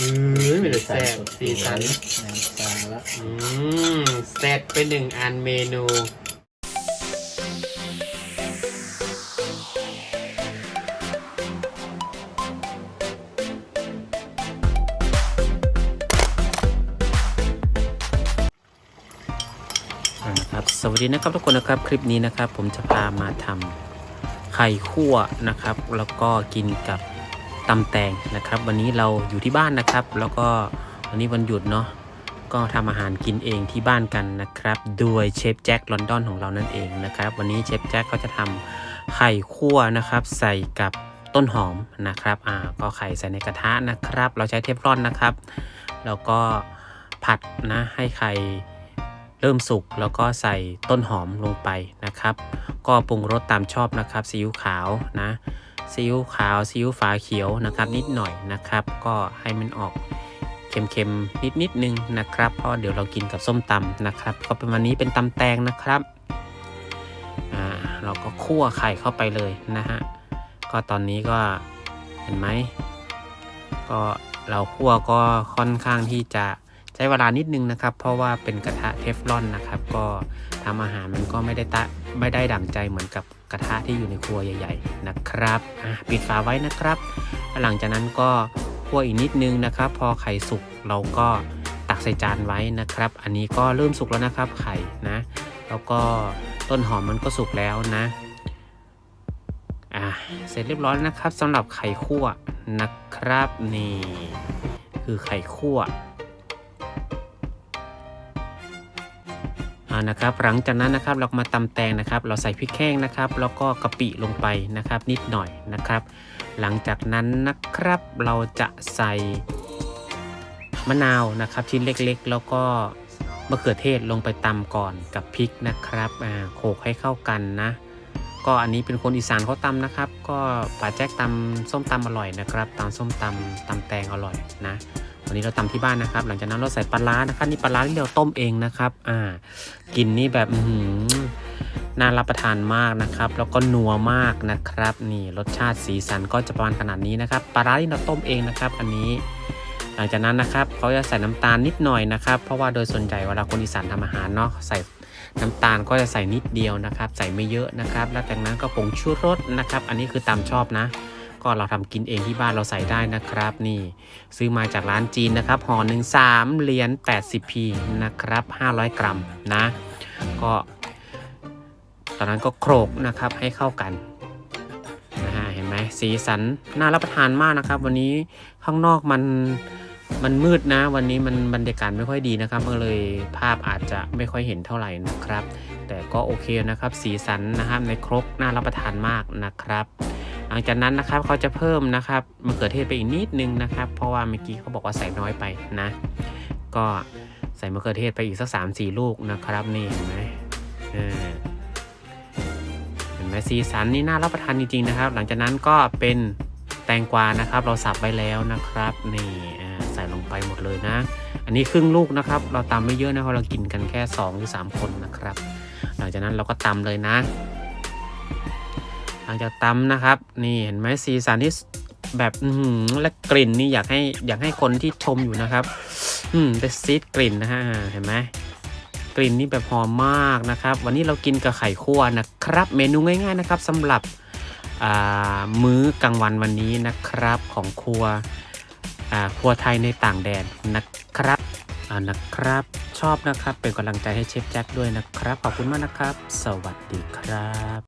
อืมมีแต่แซ่บสีสันน้ำตาละอืมเซตไปหนึ่งอันเมนูอ่านะครับสวัสดีนะครับทุกคนนะครับคลิปนี้นะครับ ผมจะพามาทำไข่คั่วนะครับ แล้วก็กินกับ ตำแตงนะครับ วันนี้เราอยู่ที่บ้านนะครับ แล้วก็วันนี้วันหยุดเนาะก็ทำอาหารกินเองที่บ้านกันนะครับโดยเชฟแจ็คลอนดอนของเรานั่นเองนะครับ วันนี้เชฟแจ็คก็จะทำไข่คั่วนะครับ ใส่กับต้นหอมนะครับอ่าก็ไข่ใส่ในกระทะนะครับ เราใช้เทฟลอนนะครับ แล้วก็ผัดนะให้ไข่เริ่มสุกแล้วก็ใส่ต้นหอมลงไปนะครับ ก็ปรุงรสตามชอบนะครับซีอิ๊วขาวนะ ซีอิ๊วขาวซีอิ๊วฝาเขียวนะครับ นิดหน่อยนะครับ ก็ให้มันออกเค็มๆนิดนิดนึงนะครับ เพราะเดี๋ยวเรากินกับส้มตำนะครับ ก็เป็นวันนี้เป็นตำแตงนะครับอ่าเราก็คั่วไข่เข้าไปเลยนะฮะก็ตอนนี้ก็เห็นไหมก็เราคั่วก็ค่อนข้างที่จะใช้เวลานิดนึงนะครับ เพราะว่าเป็นกระทะเทฟลอนนะครับ ก็ทำอาหารมันก็ไม่ได้ตะไม่ได้ดั่งใจเหมือนกับ กระทะที่อยู่ในครัวใหญ่ ๆ นะครับอะปิดฝาไว้นะครับ หลังจากนั้นก็คั่วอีกนิดนึงนะครับ พอไข่สุกเราก็ตักใส่จานไว้นะครับ อันนี้ก็เริ่มสุกแล้วนะครับไข่นะ แล้วก็ต้นหอมมันก็สุกแล้วนะอะเสร็จเรียบร้อยนะครับสำหรับไข่คั่วนะครับนี่คือไข่คั่วานะครับหลังจากนั้นนะครับเรามาตำแตงนะครับ เราใส่พริกแห้งนะครับ แล้วก็กะปิลงไปนะครับ นิดหน่อยนะครับ หลังจากนั้นนะครับเราจะใส่มะนาวนะครับ ชิ้นเล็กๆ แล้วก็มะเขือเทศลงไปตำก่อนกับพริกนะครับอ่าโขลกให้เข้ากันนะก็อันนี้เป็นคนอีสานเขาตำนะครับ ก็ป่าแจ๊กตำส้มตำอร่อยนะครับตำส้มตำตำแตงอร่อยนะ วันนี้เราตำที่บ้านนะครับ หลังจากนั้นเราใส่ปลาร้านะครับนี่ปลาร้าที่เราต้มเองนะครับ อ่า กินนี่แบบหืน่ารับประทานมากนะครับ แล้วก็นัวมากนะครับ นี่รสชาติสีสันก็จะประมาณขนาดนี้นะครับปลาร้าที่เราต้มเองนะครับ อันนี้ หลังจากนั้นนะครับเขาจะใส่น้ำตาลนิดหน่อยนะครับ เพราะว่าโดยส่วนใหญ่เวลาคนอีสานทำอาหารเนาะใส่น้ำตาลก็จะใส่นิดเดียวนะครับ ใส่ไม่เยอะนะครับ แล้วจากนั้นก็ผงชูรสนะครับ อันนี้คือตามชอบนะ ก็เราทำกินเองที่บ้านเราใส่ได้นะครับ นี่ ซื้อมาจากร้านจีนนะครับห่อหนึ่งสามเหรียญ 80p นะครับ 500 กรัมนะ ก็ตอนนั้นก็โขลกนะครับให้เข้ากันนะฮะเห็นไหมสีสันน่ารับประทานมากนะครับ วันนี้ข้างนอกมันมันมืดนะ วันนี้มันบรรยากาศไม่ค่อยดีนะครับก็เลยภาพอาจจะไม่ค่อยเห็นเท่าไหร่นะครับ แต่ก็โอเคนะครับ สีสันนะครับในครกน่ารับประทานมากนะครับ หลังจากนั้นนะครับเขาจะเพิ่มนะครับมะเขือเทศไปอีกนิดนึงนะครับ เพราะว่าเมื่อกี้เขาบอกว่าใส่น้อยไปนะ ก็ใส่มะเขือเทศไปอีกสักสามสี่ลูกนะครับนี่เห็นไหมเห็นไหมสีสันนี่น่ารับประทานจริงๆนะครับ หลังจากนั้นก็เป็นแตงกวานะครับ เราสับไว้แล้วนะครับนี่ใส่ลงไปหมดเลยนะ อันนี้ครึ่งลูกนะครับ เราตำไม่เยอะนะเพราะเรากินกันแค่2หรือ3คนนะครับ หลังจากนั้นเราก็ตำเลยนะ หลังจากตำนะครับ นี่เห็นไหมสีสันที่แบบอืและกลิ่นนี่อยากให้อยากให้คนที่ชมอยู่นะครับ อืมได้ซีดกลิ่นนะฮะเห็นไหมกลิ่นนี่แบบหอมมากนะครับ วันนี้เรากินกับไข่คั่วนะครับ เมนูง่าย ๆนะครับสำหรับมื้อกลางวันวันนี้นะครับของครัวครัวไทยในต่างแดนนะครับนะครับ ชอบนะครับเป็นกำลังใจให้เชฟแจ็คด้วยนะครับ ขอบคุณมากนะครับ สวัสดีครับ